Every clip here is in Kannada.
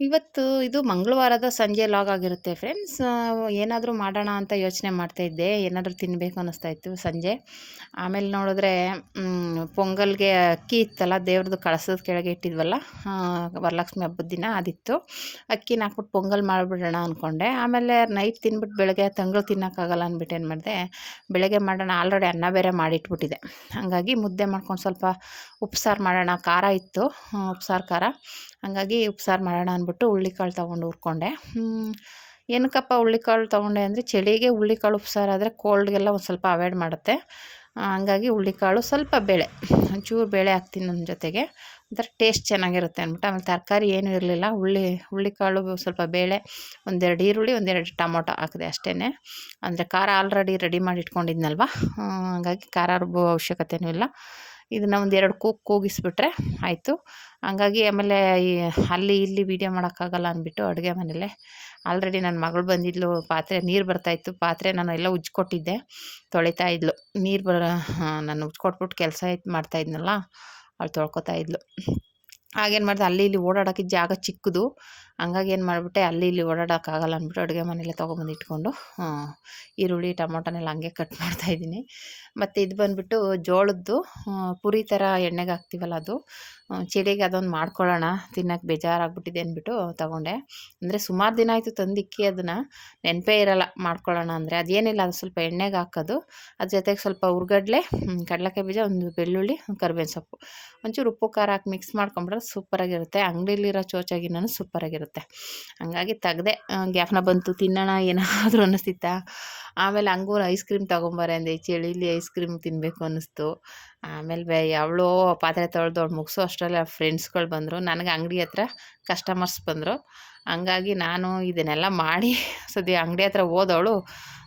ಇವತ್ತು ಇದು ಮಂಗಳವಾರದ ಸಂಜೆ ಲಾಗ್ ಆಗಿರುತ್ತೆ ಫ್ರೆಂಡ್ಸ್. ಏನಾದರೂ ಮಾಡೋಣ ಅಂತ ಯೋಚನೆ ಮಾಡ್ತಾಯಿದ್ದೆ ಏನಾದರೂ ತಿನ್ನಬೇಕು ಅನ್ನಿಸ್ತಾ ಇತ್ತು ಸಂಜೆ. ಆಮೇಲೆ ನೋಡಿದ್ರೆ ಪೊಂಗಲ್ಗೆ ಅಕ್ಕಿ ಇತ್ತಲ್ಲ, ದೇವ್ರದ್ದು ಕಳಸದ ಕೆಳಗೆ ಇಟ್ಟಿದ್ವಲ್ಲ ವರಲಕ್ಷ್ಮಿ ಹಬ್ಬದ ದಿನ ಅದಿತ್ತು. ಅಕ್ಕಿನ ಹಾಕ್ಬಿಟ್ಟು ಪೊಂಗಲ್ ಮಾಡಿಬಿಡೋಣ ಅಂದ್ಕೊಂಡೆ ಆಮೇಲೆ ನೈಟ್ ತಿನ್ಬಿಟ್ಟು ಬೆಳಗ್ಗೆ ತಂಗಳು ತಿನ್ನೋಕ್ಕಾಗಲ್ಲ ಅಂದ್ಬಿಟ್ಟು ಏನು ಮಾಡಿದೆ, ಬೆಳಗ್ಗೆ ಮಾಡೋಣ ಆಲ್ರೆಡಿ ಅನ್ನ ಬೇರೆ ಮಾಡಿಟ್ಬಿಟ್ಟಿದೆ. ಹಾಗಾಗಿ ಮುದ್ದೆ ಮಾಡ್ಕೊಂಡು ಸ್ವಲ್ಪ ಉಪ್ಸಾರು ಮಾಡೋಣ. ಖಾರ ಇತ್ತು ಉಪ್ಸಾರು ಖಾರ. ಹಂಗಾಗಿ ಉಪ್ಸಾರು ಮಾಡೋಣ ಅಂದ್ಬಿಟ್ಟು ಹುಳ್ಳಿಕಾಳು ತೊಗೊಂಡು ಹುರ್ಕೊಂಡೆ. ಏನಕ್ಕಪ್ಪ ಹುಳ್ಳಿಕಾಳು ತೊಗೊಂಡೆ ಅಂದರೆ ಚಳಿಗೆ ಹುಳ್ಳಿಕಾಳು ಕಾಳು ಉಪ್ಸಾರಾದರೆ ಕೋಲ್ಡ್ಗೆಲ್ಲ ಒಂದು ಸ್ವಲ್ಪ ಅವಾಯ್ಡ್ ಮಾಡುತ್ತೆ. ಹಂಗಾಗಿ ಹುಳ್ಳಿಕಾಳು ಸ್ವಲ್ಪ ಬೇಳೆ, ಒಂಚೂರು ಬೇಳೆ ಹಾಕ್ತೀನಿ ನನ್ನ ಜೊತೆಗೆ. ಒಂಥರ ಟೇಸ್ಟ್ ಚೆನ್ನಾಗಿರುತ್ತೆ ಅಂದ್ಬಿಟ್ಟು ಆಮೇಲೆ ತರಕಾರಿ ಏನೂ ಇರಲಿಲ್ಲ. ಹುಳ್ಳಿ ಹುಳ್ಳಿಕಾಳು ಸ್ವಲ್ಪ ಬೇಳೆ, ಒಂದೆರಡು ಈರುಳ್ಳಿ, ಒಂದೆರಡು ಟೊಮೊಟೊ ಹಾಕಿದೆ ಅಷ್ಟೇ ಅಂದರೆ ಖಾರ ಆಲ್ರೆಡಿ ರೆಡಿ ಮಾಡಿ ಇಟ್ಕೊಂಡಿದ್ನಲ್ವ? ಹಂಗಾಗಿ ಖಾರ ರುಬ್ಬೋ ಅವಶ್ಯಕತೆಯೂ ಇಲ್ಲ. ಇದನ್ನು ಎರಡು ಕೂಗು ಕೂಗಿಸ್ಬಿಟ್ರೆ ಆಯಿತು. ಹಂಗಾಗಿ ಆಮೇಲೆ ಅಲ್ಲಿ ಇಲ್ಲಿ ವೀಡಿಯೋ ಮಾಡೋಕ್ಕಾಗಲ್ಲ ಅಂದ್ಬಿಟ್ಟು ಅಡುಗೆ ಮನೇಲೆ ಆಲ್ರೆಡಿ ನನ್ನ ಮಗಳು ಬಂದಿದ್ಲು, ಪಾತ್ರೆ ನೀರು ಬರ್ತಾಯಿತ್ತು ಪಾತ್ರೆ ನಾನು ಎಲ್ಲ ಉಜ್ಕೊಟ್ಟಿದ್ದೆ. ತೊಳಿತಾ ಇದ್ಲು. ನೀರು ಬರ ನಾನು ಉಜ್ಕೊಟ್ಬಿಟ್ಟು ಕೆಲಸ ಇತ್ತು ಮಾಡ್ತಾಯಿದ್ನಲ್ಲ ಅವಳು ತೊಳ್ಕೊತಾ ಇದ್ಲು. ಆಗೇನು ಮಾಡಿದೆ, ಅಲ್ಲಿ ಇಲ್ಲಿ ಓಡಾಡೋಕ್ಕೆ ಜಾಗ ಚಿಕ್ಕದು. ಹಂಗಾಗಿ ಏನು ಮಾಡಿಬಿಟ್ಟೆ ಅಲ್ಲಿ ಇಲ್ಲಿ ಓಡಾಡೋಕ್ಕಾಗಲ್ಲ ಅಂದ್ಬಿಟ್ಟು ಅಡುಗೆ ಮನೇಲೆ ತೊಗೊಬಂದು ಇಟ್ಕೊಂಡು ಈರುಳ್ಳಿ ಟೊಮೊಟೊನೆಲ್ಲ ಹಂಗೆ ಕಟ್ ಮಾಡ್ತಾಯಿದ್ದೀನಿ ಮತ್ತು ಇದು ಬಂದುಬಿಟ್ಟು ಜೋಳದ್ದು ಪುರಿ ಥರ ಎಣ್ಣೆಗೆ ಹಾಕ್ತೀವಲ್ಲ ಅದು ಚಳಿಗೆ ಅದೊಂದು ಮಾಡ್ಕೊಳ್ಳೋಣ ತಿನ್ನೋಕೆ ಬೇಜಾರಾಗ್ಬಿಟ್ಟಿದೆ ಅಂದ್ಬಿಟ್ಟು ತೊಗೊಂಡೆ. ಅಂದರೆ ಸುಮಾರು ದಿನ ಆಯಿತು ತಂದಿಕ್ಕಿ ಅದನ್ನು ನೆನಪೇ ಇರಲ್ಲ ಮಾಡ್ಕೊಳ್ಳೋಣ ಅಂದರೆ. ಅದೇನಿಲ್ಲ ಅದು ಸ್ವಲ್ಪ ಎಣ್ಣೆಗೆ ಹಾಕೋದು ಅದ್ರ ಜೊತೆಗೆ ಸ್ವಲ್ಪ ಹುರ್ಗಡ್ಲೆ ಹ್ಮ್, ಕಡಲೆಕಾಯಿ ಬೀಜ ಒಂದು ಬೆಳ್ಳುಳ್ಳಿ ಕರಿಬೇವಿನ ಸೊಪ್ಪು. ಒಂಚೂರು ಉಪ್ಪು ಖಾರ ಹಾಕಿ ಮಿಕ್ಸ್ ಮಾಡ್ಕೊಂಬಿಟ್ರೆ ಸೂಪರಾಗಿರುತ್ತೆ. ಅಂಗಡಿಲಿರೋ ಚೋಚಾಗಿನೂ ಸೂಪರಾಗಿರುತ್ತೆ. ಹಂಗಾಗಿ ತೆಗ್ದೆ ಗ್ಯಾಪ್ನ ಬಂತು, ತಿನ್ನೋಣ, ಏನಾದರೂ ಅನ್ನಿಸ್ತಿತ್ತ ಆಮೇಲೆ ಹಂಗೂ ಐಸ್ ಕ್ರೀಮ್ ತೊಗೊಂಬಾರೆ ಅಂದೆ, ಚಳಿಲಿ ಐಸ್ ಕ್ರೀಮ್ ತಿನ್ನಬೇಕು ಅನ್ನಿಸ್ತು ಆಮೇಲೆ ಬೇ ಅವಳು ಪಾತ್ರೆ ತೊಳೆದು ಅವ್ಳು ಮುಗಿಸೋ ಅಷ್ಟರಲ್ಲಿ ಫ್ರೆಂಡ್ಸ್ಗಳು ಬಂದರು. ನನಗೆ ಅಂಗಡಿ ಹತ್ರ ಕಸ್ಟಮರ್ಸ್ ಬಂದರು. ಹಂಗಾಗಿ ನಾನು ಇದನ್ನೆಲ್ಲ ಮಾಡಿ ಸದ್ಯ ಅಂಗಡಿ ಹತ್ರ ಹೋದವಳು.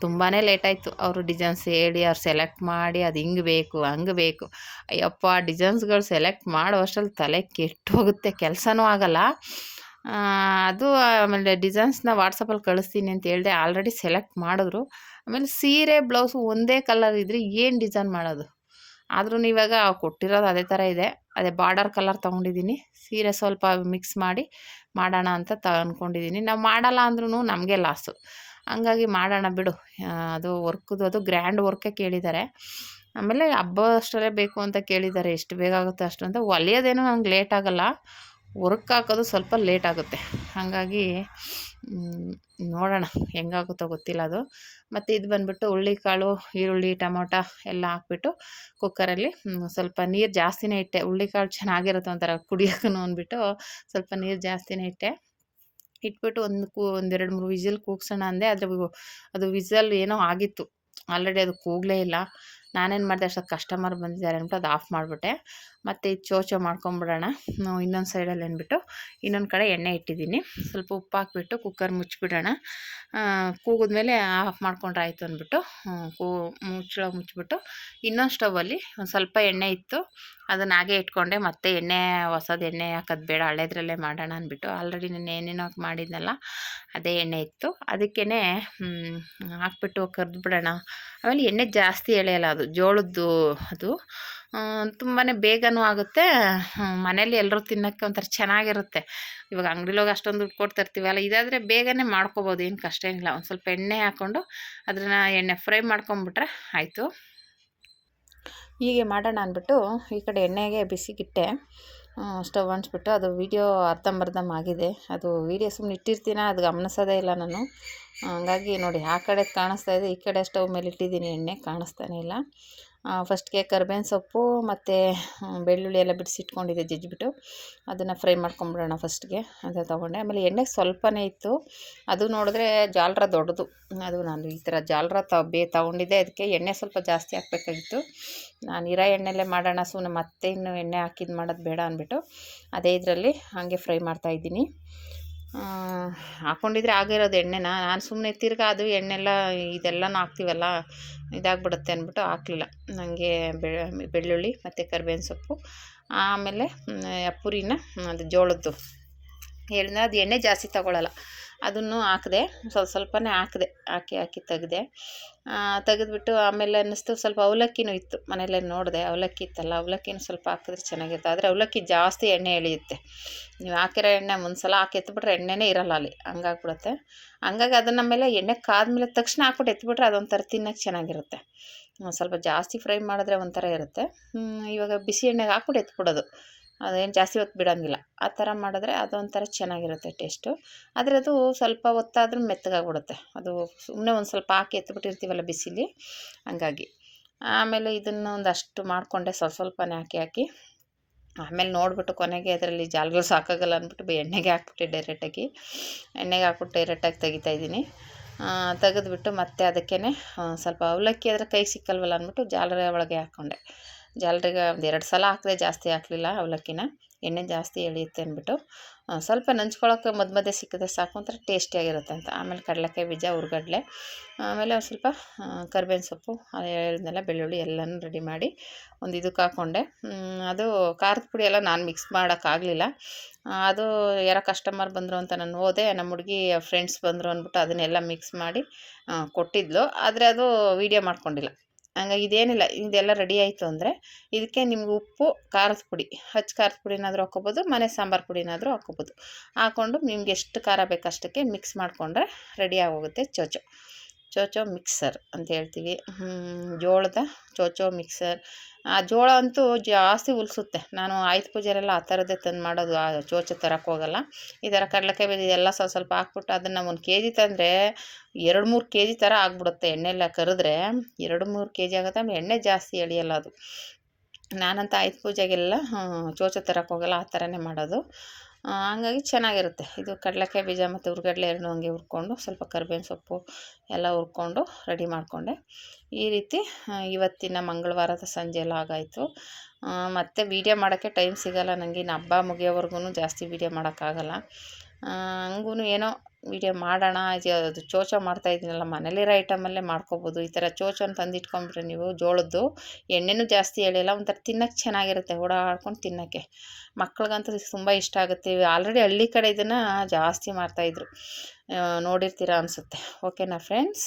ತುಂಬಾ ಲೇಟಾಯಿತು ಅವರು ಡಿಸೈನ್ಸ್ ಹೇಳಿ, ಅವ್ರು ಸೆಲೆಕ್ಟ್ ಮಾಡಿ, ಅದು ಹಿಂಗೆ ಬೇಕು, ಹಂಗೆ ಬೇಕು. ಅಯ್ಯಪ್ಪ ಡಿಸೈನ್ಸ್ಗಳು ಸೆಲೆಕ್ಟ್ ಮಾಡೋ ಅಷ್ಟರಲ್ಲಿ ತಲೆ ಕೆಟ್ಟು ಹೋಗುತ್ತೆ. ಕೆಲಸನೂ ಆಗಲ್ಲ. ಅದು ಆಮೇಲೆ ಡಿಸೈನ್ಸ್ನ ವಾಟ್ಸಪ್ಪಲ್ಲಿ ಕಳಿಸ್ತೀನಿ ಅಂತ ಹೇಳಿದೆ, ಆಲ್ರೆಡಿ ಸೆಲೆಕ್ಟ್ ಮಾಡಿದ್ರು. ಆಮೇಲೆ ಸೀರೆ, ಬ್ಲೌಸು ಒಂದೇ ಕಲರ್ ಇದ್ದರೆ ಏನು ಡಿಸೈನ್ ಮಾಡೋದು? ಆದ್ರೂ ಇವಾಗ ಕೊಟ್ಟಿರೋದು ಅದೇ ಥರ ಇದೆ. ಅದೇ ಬಾರ್ಡರ್ ಕಲರ್ ತೊಗೊಂಡಿದ್ದೀನಿ. ಸೀರೆ ಸ್ವಲ್ಪ ಮಿಕ್ಸ್ ಮಾಡಿ ಮಾಡೋಣ ಅಂತ ತ ಅಂದ್ಕೊಂಡಿದ್ದೀನಿ ನಾವು ಮಾಡಲ್ಲ ಅಂದ್ರೂ ನಮಗೆ ಲಾಸು. ಹಂಗಾಗಿ ಮಾಡೋಣ ಬಿಡು. ಅದು ವರ್ಕ್ದು, ಅದು ಗ್ರ್ಯಾಂಡ್ ವರ್ಕೇ ಕೇಳಿದ್ದಾರೆ. ಆಮೇಲೆ ಹಬ್ಬ ಅಷ್ಟರಲ್ಲೇ ಬೇಕು ಅಂತ ಕೇಳಿದ್ದಾರೆ. ಎಷ್ಟು ಬೇಗ ಆಗುತ್ತೆ ಅಷ್ಟು ಅಂತ. ಹೊಲಿಯೋದೇನು ನಂಗೆ ಲೇಟ್ ಆಗಲ್ಲ. ವರ್ಕ್ ಹಾಕೋದು ಸ್ವಲ್ಪ ಲೇಟ್ ಆಗುತ್ತೆ. ಹಾಗಾಗಿ ನೋಡೋಣ ಹೆಂಗಾಗುತ್ತೋ ಗೊತ್ತಿಲ್ಲ ಅದು. ಮತ್ತು ಇದು ಬಂದುಬಿಟ್ಟು ಹುಳ್ಳಿಕಾಳು ಈರುಳ್ಳಿ, ಟೊಮೊಟೊ ಎಲ್ಲ ಹಾಕ್ಬಿಟ್ಟು ಕುಕ್ಕರಲ್ಲಿ ಸ್ವಲ್ಪ ನೀರು ಜಾಸ್ತಿನೇ ಇಟ್ಟೆ. ಹುಳ್ಳಿಕಾಳು ಚೆನ್ನಾಗಿರುತ್ತೆ ಒಂಥರ ಕುಡಿಯೋಕ್ಕೂ ಅಂದ್ಬಿಟ್ಟು ಸ್ವಲ್ಪ ನೀರು ಜಾಸ್ತಿನೇ ಇಟ್ಟೆ. ಇಟ್ಬಿಟ್ಟು ಒಂದು ಕೂ ಒಂದೆರಡು ಮೂರು ವಿಸಿಲ್ ಕೂಗ್ಸೋಣ ಅಂದೆ. ಆದರೆ ಅದು ವಿಸಲ್ ಏನೋ ಆಗಿತ್ತು. ಆಲ್ರೆಡಿ ಅದು ಕೂಗಲೇ ಇಲ್ಲ. ನಾನೇನು ಮಾಡಿದೆ, ಅಷ್ಟೊತ್ತು ಕಸ್ಟಮರ್ ಬಂದಿದ್ದಾರೆ ಅಂದ್ಬಿಟ್ಟು ಅದು ಆಫ್ ಮಾಡಿಬಿಟ್ಟೆ. ಮತ್ತು ಚೋಚ ಮಾಡ್ಕೊಂಡ್ಬಿಡೋಣ ನಾವು ಇನ್ನೊಂದು ಸೈಡಲ್ಲಿ ಅಂದ್ಬಿಟ್ಟು ಇನ್ನೊಂದು ಕಡೆ ಎಣ್ಣೆ ಇಟ್ಟಿದ್ದೀನಿ. ಸ್ವಲ್ಪ ಉಪ್ಪು ಹಾಕ್ಬಿಟ್ಟು ಕುಕ್ಕರ್ ಮುಚ್ಚಿಬಿಡೋಣ. ಕೂಗಿದ್ಮೇಲೆ ಆಫ್ ಮಾಡ್ಕೊಂಡ್ರೆ ಆಯಿತು ಅಂದ್ಬಿಟ್ಟು ಕೂ, ಮುಚ್ಚಳ ಮುಚ್ಚಿಬಿಟ್ಟು ಇನ್ನೊಂದು ಸ್ಟವಲ್ಲಿ ಒಂದು ಸ್ವಲ್ಪ ಎಣ್ಣೆ ಇತ್ತು. ಅದನ್ನು ಹಾಗೆ ಇಟ್ಕೊಂಡೆ, ಮತ್ತೆ ಎಣ್ಣೆ, ಹೊಸದು ಎಣ್ಣೆ ಹಾಕೋದು ಬೇಡ, ಹಳೆದ್ರಲ್ಲೇ ಮಾಡೋಣ ಅಂದ್ಬಿಟ್ಟು. ಆಲ್ರೆಡಿ ನಾನು ಏನೇನೋ ಮಾಡಿದ್ನಲ್ಲ, ಅದೇ ಎಣ್ಣೆ ಇತ್ತು. ಅದಕ್ಕೇ ಹಾಕ್ಬಿಟ್ಟು ಕರೆದು ಬಿಡೋಣ ಆಮೇಲೆ ಎಣ್ಣೆ ಜಾಸ್ತಿ ಎಳೆಯಲ್ಲ ಅದು, ಜೋಳದ್ದು ಅದು. ತುಂಬಾ ಬೇಗನೂ ಆಗುತ್ತೆ. ಮನೇಲಿ ಎಲ್ಲರೂ ತಿನ್ನೋಕ್ಕೆ ಒಂಥರ ಚೆನ್ನಾಗಿರುತ್ತೆ. ಇವಾಗ ಅಂಗಡಿಲೋಗಿ ಅಷ್ಟೊಂದು ದುಡ್ಡು ಕೊಟ್ಟು ತರ್ತೀವಲ್ಲ ಇದಾದರೆ ಬೇಗನೆ ಮಾಡ್ಕೊಬೋದು, ಏನು ಕಷ್ಟ ಏನಿಲ್ಲ. ಒಂದು ಸ್ವಲ್ಪ ಎಣ್ಣೆ ಹಾಕ್ಕೊಂಡು ಅದನ್ನು ಎಣ್ಣೆ ಫ್ರೈ ಮಾಡ್ಕೊಂಬಿಟ್ರೆ ಆಯಿತು. ಹೀಗೆ ಮಾಡೋಣ ಅಂದ್ಬಿಟ್ಟು ಈ ಕಡೆ ಎಣ್ಣೆಗೆ ಬಿಸಿಗಿಟ್ಟೆ. ಸ್ಟವ್ ಅಂಟಿಸ್ಬಿಟ್ಟು ಅದು ವೀಡಿಯೋ ಅರ್ಧಂಬರ್ಧಮ್ ಆಗಿದೆ. ಅದು ವೀಡಿಯೋ ಸುಮ್ಮನೆ ಇಟ್ಟಿರ್ತೀನ? ಅದು ಗಮನಿಸೋದೇ ಇಲ್ಲ ನಾನು. ಹಂಗಾಗಿ ನೋಡಿ, ಆ ಕಡೆ ಕಾಣಿಸ್ತಾ ಇದೆ, ಈ ಕಡೆ ಸ್ಟವ್ ಮೇಲೆ ಇಟ್ಟಿದ್ದೀನಿ ಎಣ್ಣೆ ಕಾಣಿಸ್ತಾನೆ ಇಲ್ಲ. ಫಸ್ಟ್ಗೆ ಕರ್ಬೇವಿನ ಸೊಪ್ಪು, ಮತ್ತು ಬೆಳ್ಳುಳ್ಳಿ ಎಲ್ಲ ಬಿಡಿಸಿಟ್ಕೊಂಡಿದ್ದೆ, ಜಜ್ಜಿಬಿಟ್ಟು. ಅದನ್ನು ಫ್ರೈ ಮಾಡ್ಕೊಂಬಿಡೋಣ ಫಸ್ಟ್ಗೆ ಅದು ತೊಗೊಂಡೆ. ಆಮೇಲೆ ಎಣ್ಣೆ ಸ್ವಲ್ಪನೇ ಇತ್ತು. ಅದು ನೋಡಿದ್ರೆ ಜಾಲ್ರ ದೊಡ್ಡದು. ಅದು ನಾನು ಈ ಥರ ಜಾಲ್ರ ತ, ಬೇ ತೊಗೊಂಡಿದ್ದೆ. ಅದಕ್ಕೆ ಎಣ್ಣೆ ಸ್ವಲ್ಪ ಜಾಸ್ತಿ ಹಾಕ್ಬೇಕಾಗಿತ್ತು. ನಾನು ಇರೋ ಎಣ್ಣೆಲ್ಲೇ ಮಾಡೋಣ ಸುಮ್ಮನೆ ಮತ್ತೆ ಇನ್ನೂ ಎಣ್ಣೆ ಹಾಕಿದ್ದು ಮಾಡೋದು ಬೇಡ ಅಂದ್ಬಿಟ್ಟು, ಅದೇ ಇದರಲ್ಲಿ ಹಾಗೆ ಫ್ರೈ ಮಾಡ್ತಾಯಿದ್ದೀನಿ ಹಾಕ್ಕೊಂಡಿದ್ರೆ ಆಗಿರೋದು ಎಣ್ಣೆನ. ನಾನು ಸುಮ್ಮನೆ ತಿರ್ಗಿ ಅದು ಎಣ್ಣೆಲ್ಲ ಇದೆಲ್ಲನೂ ಹಾಕ್ತೀವಲ್ಲ ಇದಾಗ್ಬಿಡುತ್ತೆ ಅಂದ್ಬಿಟ್ಟು ಹಾಕ್ಲಿಲ್ಲ. ನನಗೆ ಬೆಳ್ಳುಳ್ಳಿ ಮತ್ತು ಕರ್ಬೇವಿನ ಸೊಪ್ಪು, ಆಮೇಲೆ ಪುರಿನ, ಅದು ಜೋಳದ್ದು. ಹೇಳಿದ್ರೆ ಅದು ಎಣ್ಣೆ ಜಾಸ್ತಿ ತಗೊಳ್ಳಲ್ಲ ಅದನ್ನು ಹಾಕಿದೆ, ಸ್ವಲ್ಪ ಸ್ವಲ್ಪನೇ ಹಾಕಿದೆ, ಹಾಕಿ ಹಾಕಿ ತೆಗ್ದೆ. ತೆಗೆದ್ಬಿಟ್ಟು ಆಮೇಲೆ ಅನ್ನಿಸ್ತು, ಸ್ವಲ್ಪ ಅವಲಕ್ಕಿನೂ ಇತ್ತು. ಮನೇಲೇ ನೋಡಿದೆ, ಅವಲಕ್ಕಿ ಇತ್ತಲ್ಲ, ಅವಲಕ್ಕಿನೂ ಸ್ವಲ್ಪ ಹಾಕಿದ್ರೆ ಚೆನ್ನಾಗಿರುತ್ತೆ ಆದರೆ ಅವಲಕ್ಕಿ ಜಾಸ್ತಿ ಎಣ್ಣೆ ಎಳೆಯುತ್ತೆ. ನೀವು ಹಾಕಿರೋ ಎಣ್ಣೆ ಒಂದ್ಸಲ ಹಾಕಿ ಎತ್ಬಿಟ್ರೆ ಎಣ್ಣೆನೇ ಇರಲ್ಲ ಅಲ್ಲಿ. ಹಂಗಾಗ್ಬಿಡುತ್ತೆ. ಹಂಗಾಗಿ ಅದನ್ನ ಮೇಲೆ ಎಣ್ಣೆ ಕಾದ್ಮೇಲೆ ತಕ್ಷಣ ಹಾಕ್ಬಿಟ್ಟು ಎತ್ಬಿಟ್ರೆ ಅದೊಂಥರ ತಿನ್ನೋಕ್ಕೆ ಚೆನ್ನಾಗಿರುತ್ತೆ. ಸ್ವಲ್ಪ ಜಾಸ್ತಿ ಫ್ರೈ ಮಾಡಿದ್ರೆ ಒಂಥರ ಇರುತ್ತೆ. ಇವಾಗ ಬಿಸಿ ಎಣ್ಣೆಗೆ ಹಾಕ್ಬಿಟ್ಟು ಎತ್ಬಿಡೋದು. ಅದೇನು ಜಾಸ್ತಿ ಹೊತ್ತು ಬಿಡೋಂಗಿಲ್ಲ. ಆ ಥರ ಮಾಡಿದ್ರೆ ಅದೊಂಥರ ಚೆನ್ನಾಗಿರುತ್ತೆ ಟೇಸ್ಟು. ಆದರೆ ಅದು ಸ್ವಲ್ಪ ಹೊತ್ತಾದ್ರೂ ಮೆತ್ತಗಾಗ್ಬಿಡುತ್ತೆ. ಅದು ಸುಮ್ಮನೆ ಒಂದು ಸ್ವಲ್ಪ ಹಾಕಿ ಎತ್ಬಿಟ್ಟಿರ್ತೀವಲ್ಲ ಬಿಸಿಲಿ, ಹಂಗಾಗಿ. ಆಮೇಲೆ ಇದನ್ನು ಒಂದಷ್ಟು ಮಾಡಿಕೊಂಡೆ ಸ್ವಲ್ಪ ಸ್ವಲ್ಪನೇ ಹಾಕಿ ಹಾಕಿ. ಆಮೇಲೆ ನೋಡಿಬಿಟ್ಟು ಕೊನೆಗೆ ಅದರಲ್ಲಿ ಜಾಲ್ಗಳು ಸಾಕಾಗಲ್ಲ ಅಂದ್ಬಿಟ್ಟು ಎಣ್ಣೆಗೆ ಹಾಕ್ಬಿಟ್ಟು ಡೈರೆಕ್ಟಾಗಿ. ಎಣ್ಣೆಗೆ ಹಾಕ್ಬಿಟ್ಟು ಡೈರೆಕ್ಟಾಗಿ ತೆಗಿತಾ ಇದ್ದೀನಿ. ತೆಗೆದ್ಬಿಟ್ಟು ಮತ್ತೆ ಅದಕ್ಕೇ ಸ್ವಲ್ಪ ಅವಲಕ್ಕಿ ಆದರೆ ಕೈ ಸಿಕ್ಕಲ್ವಲ್ಲ ಅಂದ್ಬಿಟ್ಟು ಜಾಲರ ಒಳಗೆ ಹಾಕ್ಕೊಂಡೆ ಜಾಲರಿಗೆ ಒಂದು ಎರಡು ಸಲ ಹಾಕಿದೆ ಜಾಸ್ತಿ ಹಾಕಲಿಲ್ಲ ಅವಲಕ್ಕಿನ. ಎಣ್ಣೆ ಜಾಸ್ತಿ ಎಳೆಯುತ್ತೆ ಅಂದ್ಬಿಟ್ಟು ಸ್ವಲ್ಪ ನೆಂಚ್ಕೊಳ್ಳೋಕೆ ಮಧ್ಯ ಮಧ್ಯೆ ಸಿಕ್ಕಿದ್ರೆ ಸಾಕು ಒಂಥರ ಟೇಸ್ಟಿಯಾಗಿರುತ್ತೆ ಅಂತ. ಆಮೇಲೆ ಕಡಲೆಕಾಯಿ ಬೀಜ ಹುರ್ಗಡ್ಲೆ ಆಮೇಲೆ ಒಂದು ಸ್ವಲ್ಪ ಕರ್ಬೇವಿನ ಸೊಪ್ಪು ಹೇಳಿದ್ನೆಲ್ಲ ಬೆಳ್ಳುಳ್ಳಿ ಎಲ್ಲನೂ ರೆಡಿ ಮಾಡಿ ಒಂದು ಇದಕ್ಕೆ ಹಾಕ್ಕೊಂಡೆ ಅದು ಖಾರದ ಪುಡಿ ಎಲ್ಲ ನಾನು ಮಿಕ್ಸ್ ಮಾಡೋಕ್ಕಾಗಲಿಲ್ಲ ಅದು ಯಾರೋ ಕಸ್ಟಮರ್ ಬಂದರು ಅಂತ ನಾನು ಹೋದೆ ನಮ್ಮ ಹುಡುಗಿ ಫ್ರೆಂಡ್ಸ್ ಬಂದರು ಅಂದ್ಬಿಟ್ಟು ಅದನ್ನೆಲ್ಲ ಮಿಕ್ಸ್ ಮಾಡಿ ಕೊಟ್ಟಿದ್ಲು. ಆದರೆ ಅದು ವೀಡಿಯೋ ಮಾಡ್ಕೊಂಡಿಲ್ಲ. ಹಂಗಾಗಿ ಇದೇನಿಲ್ಲ, ಇದೆಲ್ಲ ರೆಡಿ ಆಯಿತು ಅಂದರೆ ಇದಕ್ಕೆ ನಿಮ್ಗೆ ಉಪ್ಪು, ಖಾರದ ಪುಡಿ. ಹಚ್ಚ ಖಾರದ ಪುಡಿನಾದರೂ ಹಾಕ್ಕೊಬೋದು, ಮನೆ ಸಾಂಬಾರು ಪುಡಿನಾದರೂ ಹಾಕ್ಕೊಬೋದು. ಹಾಕ್ಕೊಂಡು ನಿಮ್ಗೆ ಎಷ್ಟು ಖಾರ ಬೇಕಷ್ಟಕ್ಕೆ ಮಿಕ್ಸ್ ಮಾಡಿಕೊಂಡ್ರೆ ರೆಡಿ ಆಗೋಗುತ್ತೆ ಚೋಚೋ. ಚೋಚೋ ಮಿಕ್ಸರ್ ಅಂತ ಹೇಳ್ತೀವಿ. ಜೋಳದ ಚೋಚೋ ಮಿಕ್ಸರ್. ಆ ಜೋಳ ಅಂತೂ ಜಾಸ್ತಿ ಉಲ್ಸುತ್ತೆ. ನಾನು ಆಯುಧ ಪೂಜೆಲೆಲ್ಲ ಆ ಥರದ್ದೇ ತಂದು ಮಾಡೋದು. ಆ ಚೋಚ ತರಕ್ಕೆ ಹೋಗಲ್ಲ. ಈ ಥರ ಕಡಲೆಕಾಯಿ ಬೀಜ ಎಲ್ಲ ಸ್ವಲ್ಪ ಸ್ವಲ್ಪ ಹಾಕ್ಬಿಟ್ಟು ಅದನ್ನು ಒಂದು ಕೆ ಜಿ ತಂದರೆ ಎರಡು ಮೂರು ಕೆ ಜಿ ಥರ ಆಗ್ಬಿಡುತ್ತೆ ಎಣ್ಣೆಲ್ಲ ಕರೆದ್ರೆ. ಎರಡು ಮೂರು ಕೆ ಜಿ ಆಗುತ್ತೆ. ಆಮೇಲೆ ಎಣ್ಣೆ ಜಾಸ್ತಿ ಎಳೆಯಲ್ಲ ಅದು. ನಾನಂತ ಆಯುಧ ಪೂಜೆಗೆಲ್ಲ ಚೋಚ ತರಕ್ಕೆ ಹೋಗಲ್ಲ. ಆ ಥರನೇ ಮಾಡೋದು. ಹಂಗಾಗಿ ಚೆನ್ನಾಗಿರುತ್ತೆ. ಇದು ಕಡಲೆಕಾಯಿ ಬೀಜ ಮತ್ತು ಹುರ್ಗಡ್ಲೆ ಎರಡು ಹಂಗೆ ಹುರ್ಕೊಂಡು ಸ್ವಲ್ಪ ಕರಿಬೇವಿನ ಸೊಪ್ಪು ಎಲ್ಲ ಹುರ್ಕೊಂಡು ರೆಡಿ ಮಾಡಿಕೊಂಡೆ. ಈ ರೀತಿ ಇವತ್ತಿನ ಮಂಗಳವಾರದ ಸಂಜೆ ಎಲ್ಲ ಆಗಾಯಿತು. ಮತ್ತು ವೀಡಿಯೋ ಮಾಡೋಕ್ಕೆ ಟೈಮ್ ಸಿಗಲ್ಲ. ನನಗೆ ಇನ್ನು ಹಬ್ಬ ಮುಗಿಯೋವರೆಗೂ ಜಾಸ್ತಿ ವೀಡಿಯೋ ಮಾಡೋಕ್ಕಾಗಲ್ಲ. ಹಂಗೂ ಏನೋ ವೀಡಿಯೋ ಮಾಡೋಣ ಅದು ಚೋಚೋ ಮಾಡ್ತಾ ಇದ್ದೀನಲ್ಲ ಮನೇಲಿರೋ ಐಟಮಲ್ಲೇ ಮಾಡ್ಕೊಬೋದು. ಈ ಥರ ಚೋಚೋನ ತಂದಿಟ್ಕೊಂಬಿಟ್ರೆ ನೀವು ಜೋಳದ್ದು, ಎಣ್ಣೆನೂ ಜಾಸ್ತಿ ಎಳೆಯಲ್ಲ, ಒಂಥರ ತಿನ್ನೋಕ್ಕೆ ಚೆನ್ನಾಗಿರುತ್ತೆ, ಓಡಾಡ್ಕೊಂಡು ತಿನ್ನೋಕ್ಕೆ. ಮಕ್ಳಿಗಂತೂ ತುಂಬ ಇಷ್ಟ ಆಗುತ್ತೆ. ಆಲ್ರೆಡಿ ಹಳ್ಳಿ ಕಡೆ ಇದನ್ನು ಜಾಸ್ತಿ ಮಾಡ್ತಾಯಿದ್ರು ನೋಡಿರ್ತೀರ ಅನಿಸುತ್ತೆ. ಓಕೆನಾ, ಫ್ರೆಂಡ್ಸ್?